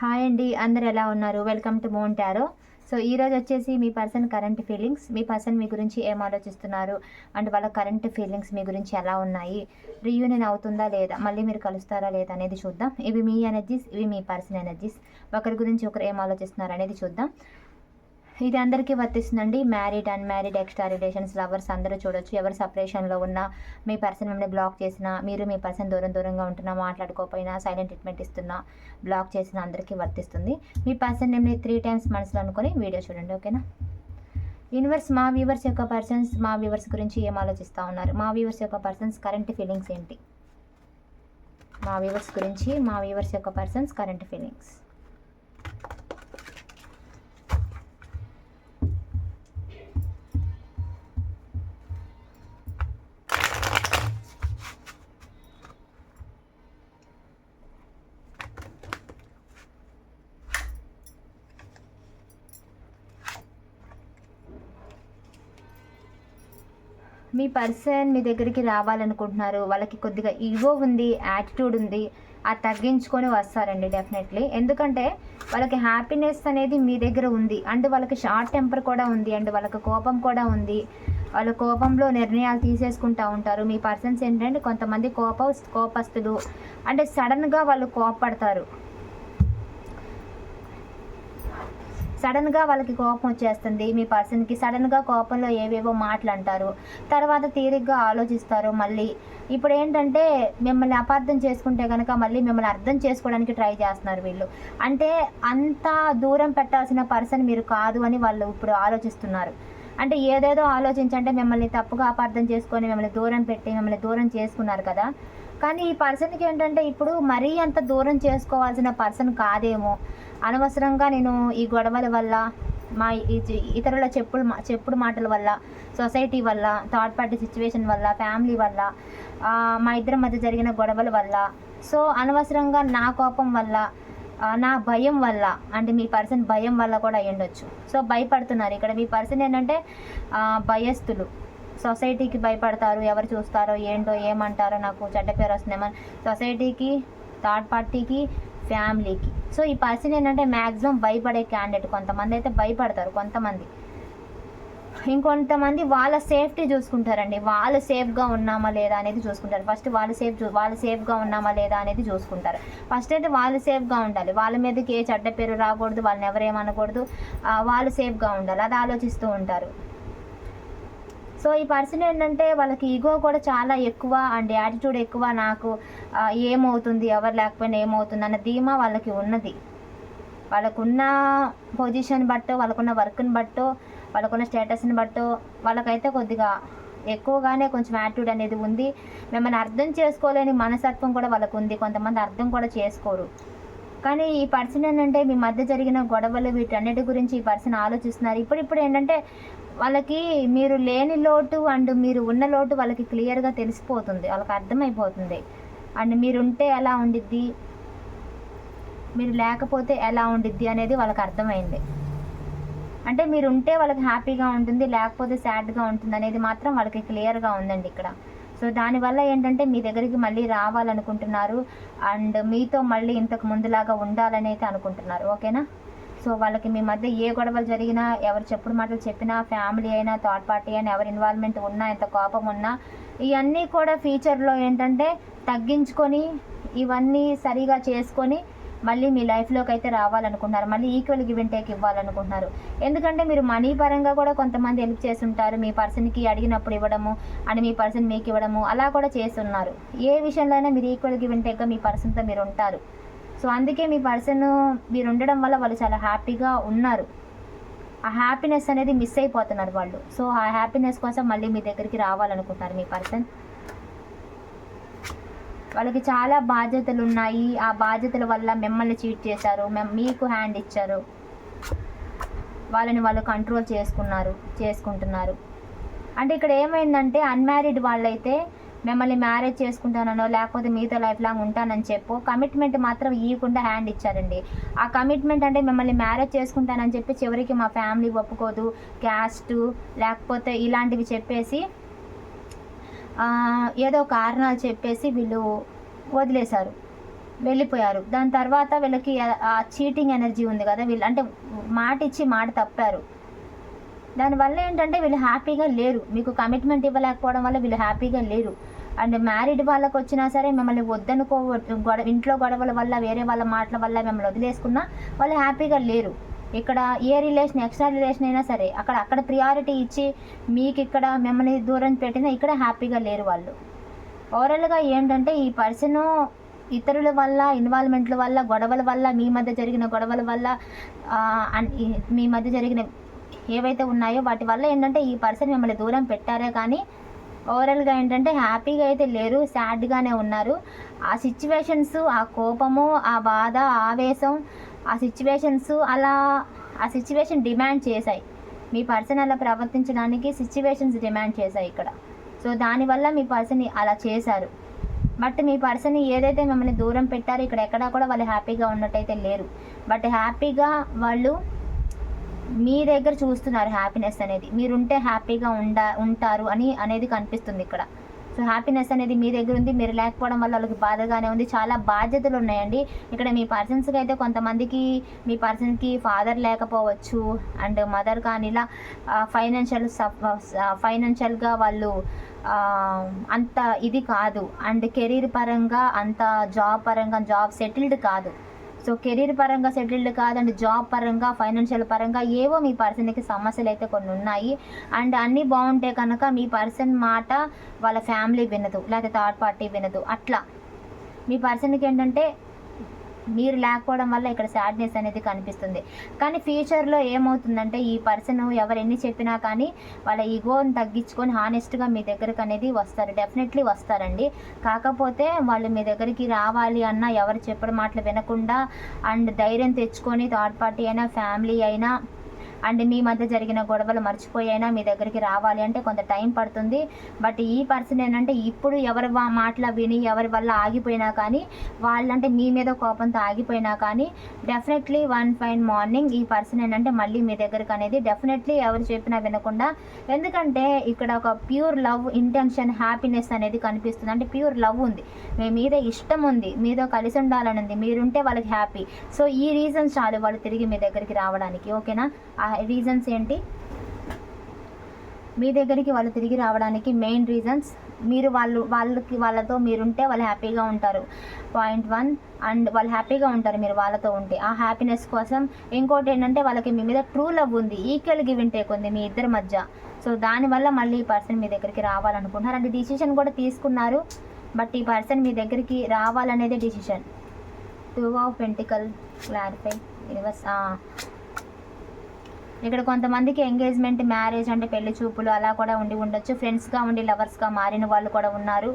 Hi అండి అందరు ఎలా ఉన్నారు? Welcome to Mon tarot so ఈ రోజు వచ్చేసి మీ పర్సన్ కరెంట్ ఫీలింగ్స్ మీ పర్సన్ మీ గురించి ఏం ఆలోచిస్తున్నారు? అండ్ వాళ్ళ కరెంట్ ఫీలింగ్స్ మీ గురించి ఎలా ఉన్నాయి? రీయూనియన్ అవుతుందా లేదా? మళ్ళీ మీరు కలుస్తారా లేదా అనేది చూద్దాం. ఇవి మీ ఎనర్జీస్ ఇవి మీ పర్సన్ ఎనర్జీస్ ఒకరి గురించి ఒకరు ఏం ఆలోచిస్తున్నారు అనేది చూద్దాం. ఇది అందరికీ వర్తిస్తుందండి. Married unmarried extra relations lovers అందరూ చూడొచ్చు. ఎవరు సపరేషన్లో ఉన్నా మీ పర్సన్ మిమ్మల్ని బ్లాక్ చేసినా మీరు మీ పర్సన్ దూరం దూరంగా ఉంటున్నా మాట్లాడుకోపోయినా సైలెంట్ ట్రీట్మెంట్ ఇస్తున్నా బ్లాక్ చేసిన అందరికీ వర్తిస్తుంది. మీ పర్సన్ మిమ్మల్ని త్రీ టైమ్స్ మనసులో అనుకొని వీడియో చూడండి ఓకేనా యూనివర్స్ మా వ్యూవర్స్ యొక్క పర్సన్స్ మా వ్యూవర్స్ గురించి ఏం ఆలోచిస్తూ ఉన్నారు? మా వ్యూవర్స్ యొక్క పర్సన్స్ కరెంట్ ఫీలింగ్స్ ఏంటి? మా వ్యూవర్స్ గురించి మా వ్యూవర్స్ యొక్క పర్సన్స్ కరెంట్ ఫీలింగ్స్ మీ పర్సన్ మీ దగ్గరికి రావాలనుకుంటున్నారు. వాళ్ళకి కొద్దిగా ఈగో ఉంది యాటిట్యూడ్ ఉంది. అది తగ్గించుకొని వస్తారండి డెఫినెట్లీ ఎందుకంటే వాళ్ళకి హ్యాపీనెస్ అనేది మీ దగ్గర ఉంది. అండ్ వాళ్ళకి షార్ట్ టెంపర్ కూడా ఉంది. అండ్ వాళ్ళకి కోపం కూడా ఉంది. వాళ్ళ కోపంలో నిర్ణయాలు తీసేసుకుంటూ ఉంటారు. మీ పర్సన్స్ ఏంటంటే కొంతమంది కోప కోపస్తులు. అంటే సడన్గా వాళ్ళు కోపపడతారు. సడన్గా వాళ్ళకి కోపం వచ్చేస్తుంది. మీ పర్సన్కి సడన్గా కోపంలో ఏవేవో మాటలు అంటారు. తర్వాత తీరిగ్గా ఆలోచిస్తారు మళ్ళీ. ఇప్పుడు ఏంటంటే మిమ్మల్ని అపార్థం చేసుకుంటే కనుక మళ్ళీ మిమ్మల్ని అర్థం చేసుకోవడానికి ట్రై చేస్తున్నారు వీళ్ళు. అంటే అంత దూరం పెట్టాల్సిన పర్సన్ మీరు కాదు అని వాళ్ళు ఇప్పుడు ఆలోచిస్తున్నారు. అంటే ఏదేదో ఆలోచించంటే మిమ్మల్ని తప్పుగా అపార్థం చేసుకొని మిమ్మల్ని దూరం పెట్టి మిమ్మల్ని దూరం చేసుకున్నారు కదా. కానీ ఈ పర్సన్కి ఏంటంటే ఇప్పుడు మరీ అంత దూరం చేసుకోవాల్సిన పర్సన్ కాదేమో. అనవసరంగా నేను ఈ గొడవల వల్ల మా ఇతరుల చెప్పులు చెప్పుడు మాటల వల్ల సొసైటీ వల్ల థర్డ్ పార్టీ సిచ్యువేషన్ వల్ల ఫ్యామిలీ వల్ల మా ఇద్దరి మధ్య జరిగిన గొడవల వల్ల. సో అనవసరంగా నా కోపం వల్ల నా భయం వల్ల అంటే మీ పర్సన్ భయం వల్ల కూడా అయ్యుండొచ్చు. సో భయపడుతున్నారు. ఇక్కడ మీ పర్సన్ ఏంటంటే భయస్థులు. సొసైటీకి భయపడతారు ఎవరు చూస్తారో ఏంటో ఏమంటారో నాకు చెడ్డ పేరు వస్తుందేమో సొసైటీకి థర్డ్ పార్టీకి ఫ్యామిలీకి. సో ఈ పర్సన్ ఏంటంటే మ్యాక్సిమం భయపడే క్యాండిడేట్ కొంతమంది అయితే భయపడతారు కొంతమంది. ఇంకొంతమంది వాళ్ళ సేఫ్టీ చూసుకుంటారండి. వాళ్ళు సేఫ్గా ఉన్నామా లేదా అనేది చూసుకుంటారు. ఫస్ట్ వాళ్ళు సేఫ్ వాళ్ళు సేఫ్గా ఉన్నామా లేదా అనేది చూసుకుంటారు. ఫస్ట్ అయితే వాళ్ళు సేఫ్గా ఉండాలి. వాళ్ళ మీదకి ఏ చెడ్డ పేరు రాకూడదు వాళ్ళని ఎవరేమనకూడదు. వాళ్ళు సేఫ్గా ఉండాలి. అది ఆలోచిస్తూ ఉంటారు. సో ఈ పర్సన్ ఏంటంటే వాళ్ళకి ఈగో కూడా చాలా ఎక్కువ అండ్ యాటిట్యూడ్ ఎక్కువ నాకు ఏమవుతుంది ఎవరు లేకపోయినా ఏమవుతుంది అన్న ధీమా వాళ్ళకి ఉన్నది. వాళ్ళకున్న పొజిషన్ బట్టో వాళ్ళకున్న వర్క్ని బట్టో వాళ్ళకున్న స్టేటస్ని బట్టో వాళ్ళకైతే కొద్దిగా ఎక్కువగానే కొంచెం యాటిట్యూడ్ అనేది ఉంది. మిమ్మల్ని అర్థం చేసుకోలేని మనసత్వం కూడా వాళ్ళకు ఉంది. కొంతమంది అర్థం కూడా చేసుకోరు. కానీ ఈ పర్సన్ ఏంటంటే మీ మధ్య జరిగిన గొడవలు వీటన్నిటి గురించి ఈ పర్సన్ ఆలోచిస్తున్నారు. ఇప్పుడిప్పుడు ఏంటంటే వాళ్ళకి మీరు లేని లోటు అండ్ మీరు ఉన్న లోటు వాళ్ళకి క్లియర్గా తెలిసిపోతుంది. వాళ్ళకి అర్థమైపోతుంది. అండ్ మీరుంటే ఎలా ఉండిద్ది? మీరు లేకపోతే ఎలా ఉండిద్ది అనేది వాళ్ళకి అర్థమైంది. అంటే మీరు ఉంటే వాళ్ళకి హ్యాపీగా ఉంటుంది లేకపోతే సాడ్గా ఉంటుంది అనేది మాత్రం వాళ్ళకి క్లియర్గా ఉందండి ఇక్కడ. సో దానివల్ల ఏంటంటే మీ దగ్గరికి మళ్ళీ రావాలనుకుంటున్నారు అండ్ మీతో మళ్ళీ ఇంతకు ముందులాగా ఉండాలని అయితే అనుకుంటున్నారు. ఓకేనా? సో వాళ్ళకి మీ మధ్య ఏ గొడవలు జరిగినా ఎవరు చెప్పుడు మాటలు చెప్పినా ఫ్యామిలీ అయినా థర్డ్ పార్టీ అయినా ఎవరి ఇన్వాల్వ్మెంట్ ఉన్నా ఎంత కోపం ఉన్నా ఇవన్నీ కూడా ఫ్యూచర్లో ఏంటంటే తగ్గించుకొని ఇవన్నీ సరిగా చేసుకొని మళ్ళీ మీ లైఫ్లోకి అయితే రావాలనుకుంటున్నారు. మళ్ళీ ఈక్వల్ గివ్ అండ్ టేక్ ఇవ్వాలనుకుంటున్నారు. ఎందుకంటే మీరు మనీ పరంగా కూడా కొంతమంది హెల్ప్ చేస్తుంటారు. మీ పర్సన్కి అడిగినప్పుడు ఇవ్వడము అని మీ పర్సన్ మీకు ఇవ్వడము అలా కూడా చేస్తున్నారు. ఏ విషయంలో అయినా మీరు ఈక్వల్ గివ్ అండ్ టేక్గా మీ పర్సన్తో మీరు ఉంటారు. సో అందుకే మీ పర్సన్ మీరు ఉండడం వల్ల వాళ్ళు చాలా హ్యాపీగా ఉన్నారు. ఆ హ్యాపీనెస్ అనేది మిస్ అయిపోతున్నారు వాళ్ళు. సో ఆ హ్యాపీనెస్ కోసం మళ్ళీ మీ దగ్గరికి రావాలనుకుంటున్నారు మీ పర్సన్. వాళ్ళకి చాలా బాధ్యతలు ఉన్నాయి. ఆ బాధ్యతల వల్ల మిమ్మల్ని చీట్ చేశారు. మీకు హ్యాండ్ ఇచ్చారు. వాళ్ళని వాళ్ళు కంట్రోల్ చేసుకున్నారు చేసుకుంటున్నారు. అంటే ఇక్కడ ఏమైందంటే అన్మ్యారీడ్ వాళ్ళైతే మిమ్మల్ని మ్యారేజ్ చేసుకుంటానో లేకపోతే మీతో లైఫ్ లాంగ్ ఉంటానని చెప్పు. కమిట్మెంట్ మాత్రం ఇవ్వకుండా హ్యాండ్ ఇచ్చారండి. ఆ కమిట్మెంట్ అంటే మిమ్మల్ని మ్యారేజ్ చేసుకుంటానని చెప్పి చివరికి మా ఫ్యామిలీ ఒప్పుకోదు. క్యాస్ట్ లేకపోతే ఇలాంటివి చెప్పేసి ఏదో కారణాలు చెప్పేసి వీళ్ళు వదిలేశారు. వెళ్ళిపోయారు. దాని తర్వాత వీళ్ళకి ఆ చీటింగ్ ఎనర్జీ ఉంది కదా వీళ్ళు అంటే మాట ఇచ్చి మాట తప్పారు. దానివల్ల ఏంటంటే వీళ్ళు హ్యాపీగా లేరు. మీకు కమిట్మెంట్ ఇవ్వలేకపోవడం వల్ల వీళ్ళు హ్యాపీగా లేరు. అండ్ మ్యారీడ్ వాళ్ళకి వచ్చినా సరే మిమ్మల్ని వద్దనుకో గొడవ ఇంట్లో గొడవల వల్ల వేరే వాళ్ళ మాటల వల్ల మిమ్మల్ని వదిలేసుకున్నా వాళ్ళు హ్యాపీగా లేరు. ఇక్కడ ఏ రిలేషన్ ఎక్స్ట్రా రిలేషన్ అయినా సరే అక్కడ అక్కడ ప్రియారిటీ ఇచ్చి మీకు ఇక్కడ మిమ్మల్ని దూరం పెట్టినా ఇక్కడ హ్యాపీగా లేరు వాళ్ళు. ఓవరాల్గా ఏంటంటే ఈ పర్సన్ ఇతరుల వల్ల ఇన్వాల్వ్మెంట్ల వల్ల గొడవల వల్ల మీ మధ్య జరిగిన గొడవల వల్ల మీ మధ్య జరిగిన ఏవైతే ఉన్నాయో వాటి వల్ల ఏంటంటే ఈ పర్సన్ మిమ్మల్ని దూరం పెట్టారే కానీ ఓవరాల్గా ఏంటంటే హ్యాపీగా అయితే లేరు సాడ్గానే ఉన్నారు. ఆ సిచ్యువేషన్స్ ఆ కోపము ఆ బాధ ఆవేశం ఆ సిచ్యువేషన్స్ అలా ఆ సిచ్యువేషన్ డిమాండ్ చేశాయి. మీ పర్సన్ అలా ప్రవర్తించడానికి సిచ్యువేషన్స్ డిమాండ్ చేశాయి ఇక్కడ. సో దానివల్ల మీ పర్సన్ అలా చేశారు. బట్ మీ పర్సన్ ఏదైతే మిమ్మల్ని దూరం పెట్టారో ఇక్కడ ఎక్కడా కూడా వాళ్ళు హ్యాపీగా ఉన్నట్టయితే లేరు. బట్ హ్యాపీగా వాళ్ళు మీ దగ్గర చూస్తున్నారు హ్యాపీనెస్ అనేది. మీరుంటే హ్యాపీగా ఉండ ఉంటారు అని అనేది కనిపిస్తుంది ఇక్కడ. సో హ్యాపీనెస్ అనేది మీ దగ్గర ఉంది మీరు లేకపోవడం వల్ల వాళ్ళకి బాధగానే ఉంది. చాలా బాధ్యతలు ఉన్నాయండి. ఇక్కడ మీ పర్సన్స్కి అయితే కొంతమందికి మీ పర్సన్కి ఫాదర్ లేకపోవచ్చు అండ్ మదర్ కానీ ఇలా ఫైనాన్షియల్ ఫైనాన్షియల్గా వాళ్ళు అంత ఇది కాదు. అండ్ కెరీర్ పరంగా అంత జాబ్ పరంగా జాబ్ సెటిల్డ్ కాదు. సో కెరీర్ పరంగా సెటిల్డ్ కాదండి జాబ్ పరంగా ఫైనాన్షియల్ పరంగా ఏవో మీ పర్సన్కి సమస్యలు అయితే కొన్ని ఉన్నాయి. అండ్ అన్నీ బాగుంటే కనుక మీ పర్సన్ మాట వాళ్ళ ఫ్యామిలీ వినదు లేకపోతే థర్డ్ పార్టీ వినదు. అట్లా. మీ పర్సన్కి ఏంటంటే మీరు లేకపోవడం వల్ల ఇక్కడ సాడ్నెస్ అనేది కనిపిస్తుంది. కానీ ఫ్యూచర్లో ఏమవుతుందంటే ఈ పర్సన్ ఎవరు ఎన్ని చెప్పినా కానీ వాళ్ళ ఈగోని తగ్గించుకొని హానెస్ట్గా మీ దగ్గరకు అనేది వస్తారు. డెఫినెట్లీ వస్తారండి. కాకపోతే వాళ్ళు మీ దగ్గరికి రావాలి అన్న ఎవరు చెప్పడం మాటలు వినకుండా అండ్ ధైర్యం తెచ్చుకొని థర్డ్ పార్టీ అయినా ఫ్యామిలీ అయినా అండ్ మీ మధ్య జరిగిన గొడవలు మర్చిపోయి అయినా మీ దగ్గరికి రావాలి అంటే కొంత టైం పడుతుంది. బట్ ఈ పర్సన్ ఏంటంటే ఇప్పుడు ఎవరి మాటలు విని ఎవరి వల్ల ఆగిపోయినా కానీ వాళ్ళంటే మీ మీద కోపంతో ఆగిపోయినా కానీ డెఫినెట్లీ వన్ ఫైన్ మార్నింగ్ ఈ పర్సన్ ఏంటంటే మళ్ళీ మీ దగ్గరకు అనేది డెఫినెట్లీ ఎవరు చెప్పినా వినకుండా ఎందుకంటే ఇక్కడ ఒక ప్యూర్ లవ్ ఇంటెన్షన్ హ్యాపీనెస్ అనేది కనిపిస్తుంది. అంటే ప్యూర్ లవ్ ఉంది. మీ మీద ఇష్టం ఉంది. మీతో కలిసి ఉండాలని ఉంది మీరుంటే వాళ్ళకి హ్యాపీ సో ఈ రీజన్స్ చాలు వాళ్ళు తిరిగి మీ దగ్గరికి రావడానికి. ఓకేనా? ఆ రీజన్స్ ఏంటి? మీ దగ్గరికి వాళ్ళు తిరిగి రావడానికి మెయిన్ రీజన్స్ మీరు వాళ్ళు వాళ్ళకి వాళ్ళతో మీరుంటే వాళ్ళు హ్యాపీగా ఉంటారు. పాయింట్ వన్ అండ్ వాళ్ళు హ్యాపీగా ఉంటారు మీరు వాళ్ళతో ఉంటే. ఆ హ్యాపీనెస్ కోసం ఇంకోటి ఏంటంటే వాళ్ళకి మీ మీద ట్రూ లవ్ ఉంది. ఈక్వల్ గివ్ అండ్ టేక్ ఉంది మీ ఇద్దరి మధ్య. సో దానివల్ల మళ్ళీ ఈ పర్సన్ మీ దగ్గరికి రావాలనుకుంటున్నారు. అంటే డిసిషన్ కూడా తీసుకున్నారు. బట్ ఈ పర్సన్ మీ దగ్గరికి రావాలనేదే decision two of pentacle clarify reverse ఇక్కడ కొంతమందికి ఎంగేజ్మెంట్ మ్యారేజ్ అంటే పెళ్ళి చూపులు అలా కూడా ఉండి ఉండొచ్చు. ఫ్రెండ్స్గా ఉండి లవర్స్గా మారిన వాళ్ళు కూడా ఉన్నారు.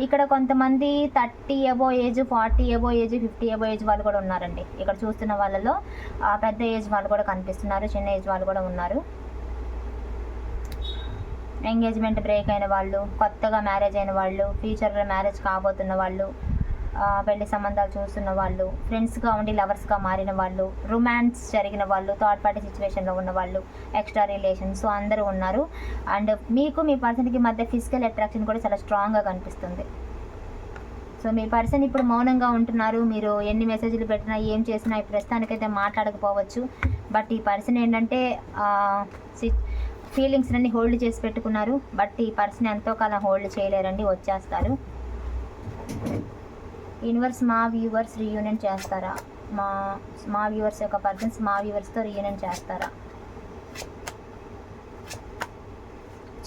ఇక్కడ కొంతమంది thirty above age forty above age fifty above age వాళ్ళు కూడా ఉన్నారండి. ఇక్కడ చూస్తున్న వాళ్ళలో ఆ, పెద్ద ఏజ్ వాళ్ళు కూడా కనిపిస్తున్నారు చిన్న ఏజ్ వాళ్ళు కూడా ఉన్నారు. ఎంగేజ్మెంట్ బ్రేక్ అయిన వాళ్ళు కొత్తగా మ్యారేజ్ అయిన వాళ్ళు ఫ్యూచర్లో మ్యారేజ్ కాబోతున్న వాళ్ళు పెళ్ళి సంబంధాలు చూస్తున్న వాళ్ళు ఫ్రెండ్స్గా ఉండి లవర్స్గా మారిన వాళ్ళు రొమాన్స్ జరిగిన వాళ్ళు థర్డ్ పార్టీ సిచ్యువేషన్లో ఉన్న వాళ్ళు ఎక్స్ట్రా రిలేషన్స్ సో అందరూ ఉన్నారు. అండ్ మీకు మీ పర్సన్కి మధ్య ఫిజికల్ అట్రాక్షన్ కూడా చాలా స్ట్రాంగ్గా కనిపిస్తుంది. సో మీ పర్సన్ ఇప్పుడు మౌనంగా ఉంటున్నారు. మీరు ఎన్ని మెసేజ్లు పెట్టినా ఏం చేసినా ఈ ప్రస్తుతానికైతే మాట్లాడకపోవచ్చు. బట్ ఈ పర్సన్ ఏంటంటే ఫీలింగ్స్ అన్ని హోల్డ్ చేసి పెట్టుకున్నారు. బట్ ఈ పర్సన్ ఎంతో కాలం హోల్డ్ చేయలేరండి వచ్చేస్తారు. యూనివర్స్ మా వ్యూవర్స్ రీయూనియన్ చేస్తారా? మా మా వ్యూవర్స్ యొక్క పర్సన్స్ మా వ్యూవర్స్తో రీయూనియన్ చేస్తారా?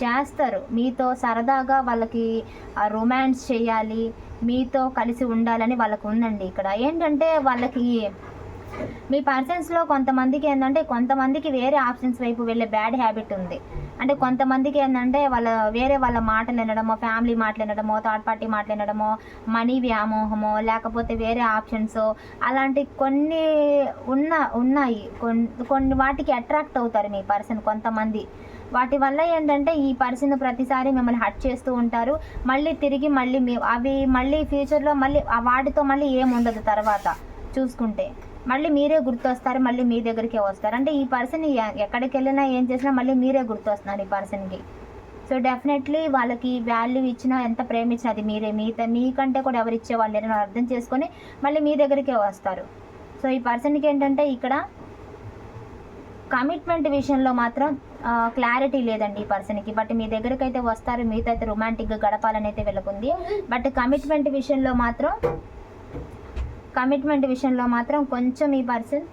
చేస్తారు. మీతో సరదాగా వాళ్ళకి రొమాన్స్ చేయాలి మీతో కలిసి ఉండాలని వాళ్ళకు ఉందండి ఇక్కడ. ఏంటంటే వాళ్ళకి మీ పర్సన్స్లో కొంతమందికి ఏంటంటే కొంతమందికి వేరే ఆప్షన్స్ వైపు వెళ్ళే బ్యాడ్ హ్యాబిట్ ఉంది. అంటే కొంతమందికి ఏంటంటే వాళ్ళ వేరే వాళ్ళ మాటలు వినడమో ఫ్యామిలీ మాటలు వినడమో థర్డ్ పార్టీ మాటలు వినడమో మనీ వ్యామోహమో లేకపోతే వేరే ఆప్షన్స్ అలాంటి కొన్ని ఉన్న ఉన్నాయి. కొన్ని కొన్ని వాటికి అట్రాక్ట్ అవుతారు మీ పర్సన్ కొంతమంది. వాటి వల్ల ఏంటంటే ఈ పర్సన్ ప్రతిసారి మిమ్మల్ని హట్ చేస్తూ ఉంటారు. మళ్ళీ తిరిగి మళ్ళీ మీ అవి మళ్ళీ ఫ్యూచర్లో మళ్ళీ వాటితో మళ్ళీ ఏముండదు తర్వాత. చూసుకుంటే. మళ్ళీ మీరే గుర్తొస్తారు మళ్ళీ మీ దగ్గరికే వస్తారు. అంటే ఈ పర్సన్ ఎక్కడికి వెళ్ళినా ఏం చేసినా మళ్ళీ మీరే గుర్తొస్తున్నారు ఈ పర్సన్కి. సో డెఫినెట్లీ వాళ్ళకి వాల్యూ ఇచ్చినా ఎంత ప్రేమించినా అది మీరే. మీతో మీకంటే కూడా ఎవరు ఇచ్చే వాళ్ళు లేరని అర్థం చేసుకొని మళ్ళీ మీ దగ్గరికే వస్తారు. సో ఈ పర్సన్కి ఏంటంటే ఇక్కడ కమిట్మెంట్ విషయంలో మాత్రం క్లారిటీ లేదండి ఈ పర్సన్కి. బట్ మీ దగ్గరికి అయితే వస్తారు మీతో అయితే రొమాంటిక్గా గడపాలని అయితే వెళ్ళకుంది. బట్ కమిట్మెంట్ విషయంలో మాత్రం కమిట్మెంట్ విషయంలో మాత్రం కొంచెం ఈ పర్సన్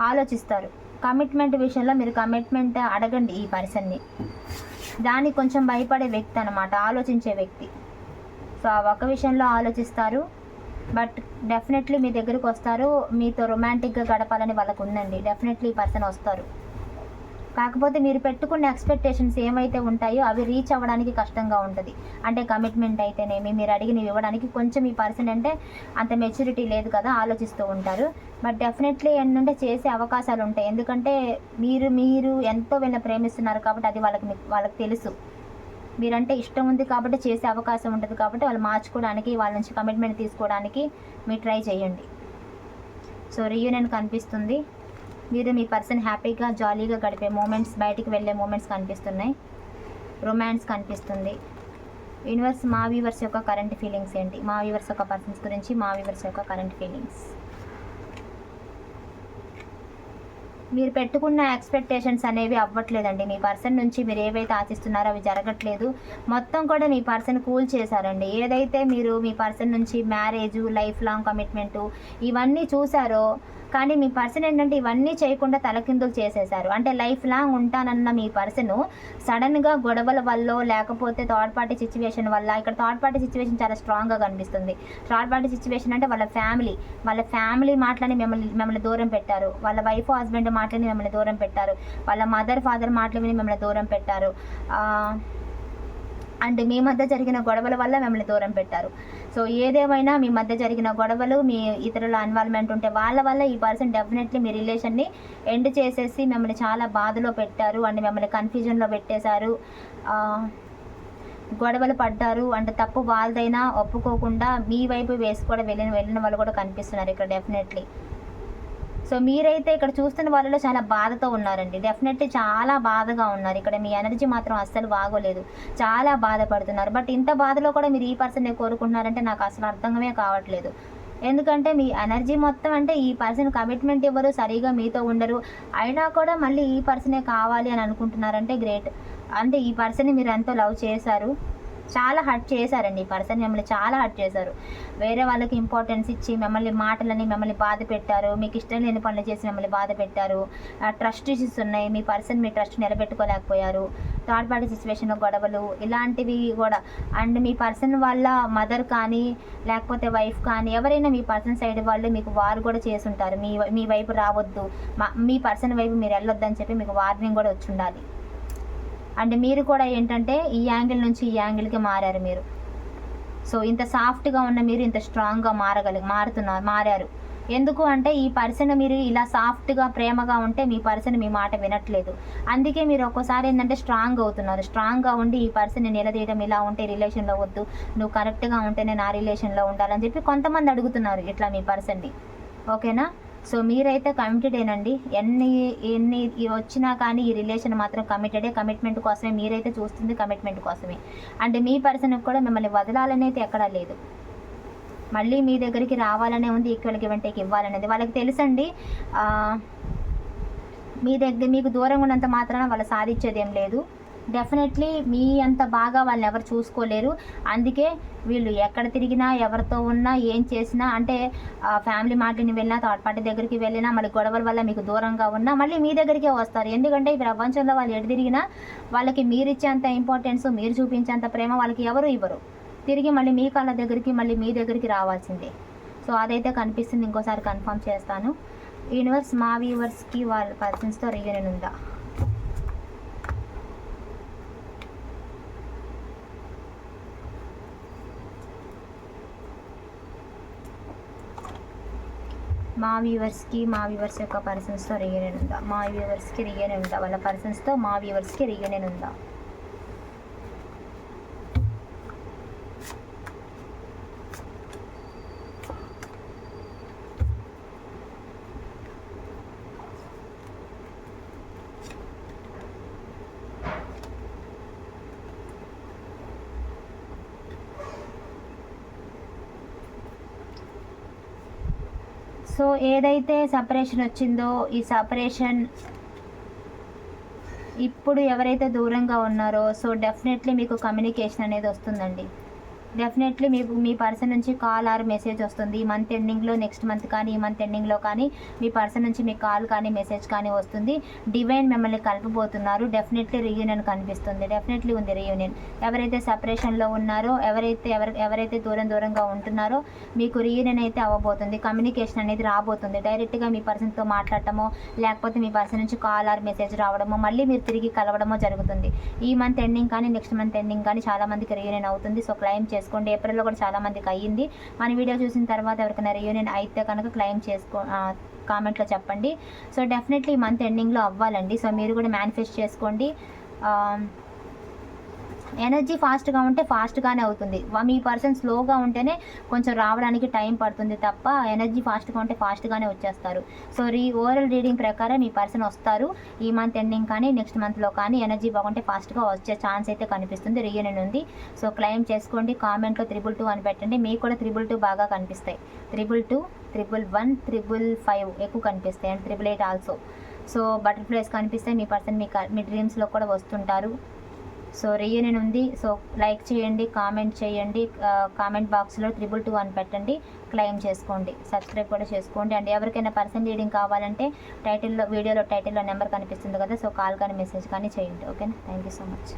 ఆలోచిస్తారు. కమిట్మెంట్ విషయంలో మీరు కమిట్మెంట్ అడగండి ఈ పర్సన్ని. దానికి కొంచెం భయపడే వ్యక్తి అనమాట ఆలోచించే వ్యక్తి. సో ఆ ఒక విషయంలో ఆలోచిస్తారు. బట్ డెఫినెట్లీ మీ దగ్గరకు వస్తారు. మీతో రొమాంటిక్గా గడపాలని వాళ్ళకు ఉందండి. డెఫినెట్లీ ఈ పర్సన్ వస్తారు. కాకపోతే మీరు పెట్టుకున్న ఎక్స్పెక్టేషన్స్ ఏమైతే ఉంటాయో అవి రీచ్ అవ్వడానికి కష్టంగా ఉంటుంది. అంటే కమిట్మెంట్ అయితేనేమి మీరు అడిగినవి ఇవ్వడానికి కొంచెం ఈ పర్సన్ అంటే అంత మెచ్యూరిటీ లేదు కదా ఆలోచిస్తూ ఉంటారు. బట్ డెఫినెట్లీ ఏంటంటే చేసే అవకాశాలు ఉంటాయి. ఎందుకంటే మీరు మీరు ఎంతో వీళ్ళని ప్రేమిస్తున్నారు కాబట్టి అది వాళ్ళకి మీ- వాళ్ళకి తెలుసు. మీరంటే ఇష్టం ఉంది కాబట్టి చేసే అవకాశం ఉంటుంది కాబట్టి వాళ్ళు మార్చుకోవడానికి వాళ్ళ నుంచి కమిట్మెంట్ తీసుకోవడానికి మీరు ట్రై చేయండి. సో రీయూనియన్ కనిపిస్తుంది. మీరు మీ పర్సన్ హ్యాపీగా జాలీగా గడిపే మూమెంట్స్ బయటికి వెళ్ళే మూమెంట్స్ కనిపిస్తున్నాయి. రొమాన్స్ కనిపిస్తుంది. యూనివర్స్ మా వ్యూవర్స్ యొక్క కరెంట్ ఫీలింగ్స్ ఏంటి? మా వ్యూవర్స్ యొక్క పర్సన్స్ గురించి మా వ్యూవర్స్ యొక్క కరెంట్ ఫీలింగ్స్ మీరు పెట్టుకున్న ఎక్స్పెక్టేషన్స్ అనేవి అవ్వట్లేదండి. మీ పర్సన్ నుంచి మీరు ఏవైతే ఆశిస్తున్నారో అవి జరగట్లేదు. మొత్తం కూడా మీ పర్సన్ కూల్ చేశారండి. ఏదైతే మీరు మీ పర్సన్ నుంచి మ్యారేజ్ లైఫ్ లాంగ్ కమిట్మెంటు ఇవన్నీ చూసారో కానీ మీ పర్సన్ ఏంటంటే ఇవన్నీ చేయకుండా తలకిందులు చేసేశారు. అంటే లైఫ్ లాంగ్ ఉంటానన్న మీ పర్సన్ సడన్గా గొడవల వల్ల లేకపోతే థర్డ్ పార్టీ సిచ్యువేషన్ వల్ల ఇక్కడ థర్డ్ పార్టీ సిచ్యువేషన్ చాలా స్ట్రాంగ్గా కనిపిస్తుంది. థర్డ్ పార్టీ సిచ్యువేషన్ అంటే వాళ్ళ ఫ్యామిలీ వాళ్ళ ఫ్యామిలీ మాటలని మిమ్మల్ని మిమ్మల్ని దూరం పెట్టారు. వాళ్ళ వైఫ్ హస్బెండ్ మాటలని మిమ్మల్ని దూరం పెట్టారు. వాళ్ళ మదర్ ఫాదర్ మాటలు విని మిమ్మల్ని దూరం పెట్టారు. అండ్ మీ మధ్య జరిగిన గొడవల వల్ల మిమ్మల్ని దూరం పెట్టారు. సో ఏదేమైనా మీ మధ్య జరిగిన గొడవలు మీ ఇతరుల ఇన్వాల్వ్మెంట్ ఉంటే వాళ్ళ వల్ల ఈ పర్సన్ డెఫినెట్లీ మీ రిలేషన్ని ఎండ్ చేసేసి మిమ్మల్ని చాలా బాధలో పెట్టారు. అండ్ మిమ్మల్ని కన్ఫ్యూజన్లో పెట్టేశారు. గొడవలు పడ్డారు. అంటే తప్పు వాళ్ళదైనా ఒప్పుకోకుండా మీ వైపు వేసి కూడా వెళ్ళిన వెళ్ళిన వాళ్ళు కూడా కనిపిస్తున్నారు ఇక్కడ డెఫినెట్లీ సో మీరైతే ఇక్కడ చూస్తున్న వాళ్ళలో చాలా బాధతో ఉన్నారండి. డెఫినెట్లీ చాలా బాధగా ఉన్నారు. ఇక్కడ మీ ఎనర్జీ మాత్రం అస్సలు బాగోలేదు. చాలా బాధపడుతున్నారు. బట్ ఇంత బాధలో కూడా మీరు ఈ పర్సన్ కోరుకుంటున్నారంటే నాకు అసలు అర్థమే కావట్లేదు. ఎందుకంటే మీ ఎనర్జీ మొత్తం అంటే ఈ పర్సన్ కమిట్మెంట్ ఇవ్వరు సరిగా మీతో ఉండరు. అయినా కూడా మళ్ళీ ఈ పర్సనే కావాలి అని అనుకుంటున్నారంటే గ్రేట్ అంటే ఈ పర్సన్ని మీరు ఎంతో లవ్ చేశారు. చాలా హర్ట్ చేశారండి ఈ పర్సన్ మిమ్మల్ని చాలా హర్ట్ చేశారు. వేరే వాళ్ళకి ఇంపార్టెన్స్ ఇచ్చి మిమ్మల్ని మాటలని మిమ్మల్ని బాధ పెట్టారు. మీకు ఇష్టం లేని పనులు చేసి మిమ్మల్ని బాధ పెట్టారు. ట్రస్ట్ ఇష్యూస్ ఉన్నాయి. మీ పర్సన్ మీ ట్రస్ట్ నిలబెట్టుకోలేకపోయారు. థర్డ్ పార్టీ సిచ్యువేషన్లో గొడవలు ఇలాంటివి కూడా. అండ్ మీ పర్సన్ వాళ్ళ మదర్ కానీ లేకపోతే వైఫ్ కానీ ఎవరైనా మీ పర్సన్ సైడ్ వాళ్ళు మీకు వారు కూడా చేసుంటారు మీ మీ వైపు రావద్దు. మా మీ పర్సన్ వైపు మీరు వెళ్ళొద్దని చెప్పి మీకు వార్నింగ్ కూడా వచ్చి ఉండాలి. అండ్ మీరు కూడా ఏంటంటే ఈ యాంగిల్ నుంచి ఈ యాంగిల్కి మారారు మీరు. సో ఇంత సాఫ్ట్గా ఉన్న మీరు ఇంత స్ట్రాంగ్గా మారగలి మారుతున్నారు మారారు. ఎందుకు అంటే ఈ పర్సన్ మీరు ఇలా సాఫ్ట్గా ప్రేమగా ఉంటే మీ పర్సన్ మీ మాట వినట్లేదు. అందుకే మీరు ఒక్కోసారి ఏంటంటే స్ట్రాంగ్ అవుతున్నారు. స్ట్రాంగ్గా ఉండి ఈ పర్సన్ నిలదీయడం ఇలా ఉంటే రిలేషన్లో వద్దు. నువ్వు కరెక్ట్గా ఉంటేనే నా రిలేషన్లో ఉండాలని చెప్పి కొంతమంది అడుగుతున్నారు ఇట్లా మీ పర్సన్ని ఓకేనా? సో మీరైతే కమిటెడేనండి ఎన్ని ఎన్ని వచ్చినా కానీ ఈ రిలేషన్ మాత్రం కమిటెడే కమిట్మెంట్ కోసమే మీరైతే చూస్తుంది కమిట్మెంట్ కోసమే. అంటే మీ పర్సన్కి కూడా మిమ్మల్ని వదలాలని అయితే ఎక్కడా లేదు. మళ్ళీ మీ దగ్గరికి రావాలనే ఉంది ఈక్వల్ గివ్ ఇవ్వాలనేది. వాళ్ళకి తెలుసండి మీ దగ్గర మీకు దూరంగా ఉన్నంత మాత్రాన వాళ్ళు సాధించేది ఏం లేదు. డెఫినెట్లీ మీ అంత బాగా వాళ్ళని ఎవరు చూసుకోలేరు. అందుకే వీళ్ళు ఎక్కడ తిరిగినా ఎవరితో ఉన్నా ఏం చేసినా అంటే ఫ్యామిలీ మాటని వెళ్ళినా థర్డ్ పార్టీ దగ్గరికి వెళ్ళినా మళ్ళీ గొడవల వల్ల మీకు దూరంగా ఉన్నా మళ్ళీ మీ దగ్గరికే వస్తారు. ఎందుకంటే ఈ ప్రపంచంలో వాళ్ళు ఎటు తిరిగినా వాళ్ళకి మీరు ఇచ్చేంత ఇంపార్టెన్స్ మీరు చూపించేంత ప్రేమ వాళ్ళకి ఎవరు ఇవ్వరు. తిరిగి మళ్ళీ మీ కళ్ళ దగ్గరికి మళ్ళీ మీ దగ్గరికి రావాల్సిందే. సో అదైతే కనిపిస్తుంది. ఇంకోసారి కన్ఫర్మ్ చేస్తాను. యూనివర్స్ మా వ్యూవర్స్కి వాళ్ళ పర్సన్స్తో రీయూనియన్ ఉందా? మా వ్యూవర్స్కి మా వ్యూవర్స్ యొక్క పర్సన్స్తో రీయూనియన్ ఉందా? మా వ్యూవర్స్కి రీయూనియన్ ఉందా? వాళ్ళ పర్సన్స్తో మా వ్యూవర్స్కి రీయూనియన్ ఉందా సో ఏదైతే సపరేషన్ వచ్చిందో ఈ సపరేషన్ ఇప్పుడు ఎవరైతే దూరంగా ఉన్నారో సో డెఫినెట్లీ మీకు కమ్యూనికేషన్ అనేది వస్తుందండి. డెఫినెట్లీ మీకు మీ పర్సన్ నుంచి కాల్ ఆర్ మెసేజ్ వస్తుంది. ఈ మంత్ ఎండింగ్లో నెక్స్ట్ మంత్ కానీ ఈ మంత్ ఎండింగ్లో కానీ మీ పర్సన్ నుంచి మీ కాల్ కానీ మెసేజ్ కానీ వస్తుంది. డివైన్ మిమ్మల్ని కలపబోతున్నారు. డెఫినెట్లీ రీయూనియన్ కనిపిస్తుంది. డెఫినెట్లీ ఉంది రీయూనియన్ ఎవరైతే సపరేషన్లో ఉన్నారో ఎవరైతే ఎవరు ఎవరైతే దూరం దూరంగా ఉంటున్నారో మీకు రీయూనియన్ అయితే అవ్వబోతుంది. కమ్యూనికేషన్ అనేది రాబోతుంది. డైరెక్ట్గా మీ పర్సన్తో మాట్లాడటమో లేకపోతే మీ పర్సన్ నుంచి కాల్ ఆర్ మెసేజ్ రావడమో మళ్ళీ మీరు తిరిగి కలవడమో జరుగుతుంది. ఈ మంత్ ఎండింగ్ కానీ నెక్స్ట్ మంత్ ఎండింగ్ కానీ చాలా మందికి రీయూనియన్ అవుతుంది. సో క్లైమ్ చేసుకోండి. ఏప్రిల్లో కూడా చాలా మందికి అయ్యింది. మన వీడియో చూసిన తర్వాత ఎవరికైనా రియూనియన్ అయితే కనుక క్లెయిమ్ చేసుకో కామెంట్లో చెప్పండి. సో డెఫినెట్లీ మంత్ ఎండింగ్లో అవ్వాలండి. సో మీరు కూడా మేనిఫెస్ట్ చేసుకోండి. ఎనర్జీ ఫాస్ట్గా ఉంటే ఫాస్ట్గానే అవుతుంది. మీ పర్సన్ స్లోగా ఉంటేనే కొంచెం రావడానికి టైం పడుతుంది తప్ప ఎనర్జీ ఫాస్ట్గా ఉంటే ఫాస్ట్గానే వచ్చేస్తారు. సో రీ ఓవరాల్ రీడింగ్ ప్రకారం మీ పర్సన్ వస్తారు. ఈ మంత్ ఎండింగ్ కానీ నెక్స్ట్ మంత్లో కానీ ఎనర్జీ బాగుంటే ఫాస్ట్గా వచ్చే ఛాన్స్ అయితే కనిపిస్తుంది. రీయూనియన్ ఉంది. సో క్లెయిమ్ చేసుకోండి. కామెంట్లో త్రిబుల్ టూ అని పెట్టండి. మీకు కూడా త్రిబుల్ టూ బాగా కనిపిస్తాయి. Triple two triple one triple five ఎక్కువ కనిపిస్తాయి. And triple eight also. So butterflies కనిపిస్తాయి. మీ పర్సన్ మీ మీ డ్రీమ్స్లో కూడా వస్తుంటారు. సో రీయూనియన్ ఉంది. సో లైక్ చేయండి కామెంట్ చేయండి. కామెంట్ బాక్స్లో త్రిబుల్ టూ అని పెట్టండి. క్లెయిమ్ చేసుకోండి. సబ్స్క్రైబ్ కూడా చేసుకోండి. అండ్ ఎవరికైనా పర్సన్ రీడింగ్ కావాలంటే టైటిల్లో వీడియోలో టైటిల్లో నెంబర్ కనిపిస్తుంది కదా సో కాల్ కానీ మెసేజ్ కానీ చేయండి. ఓకేనా? Thank you so much.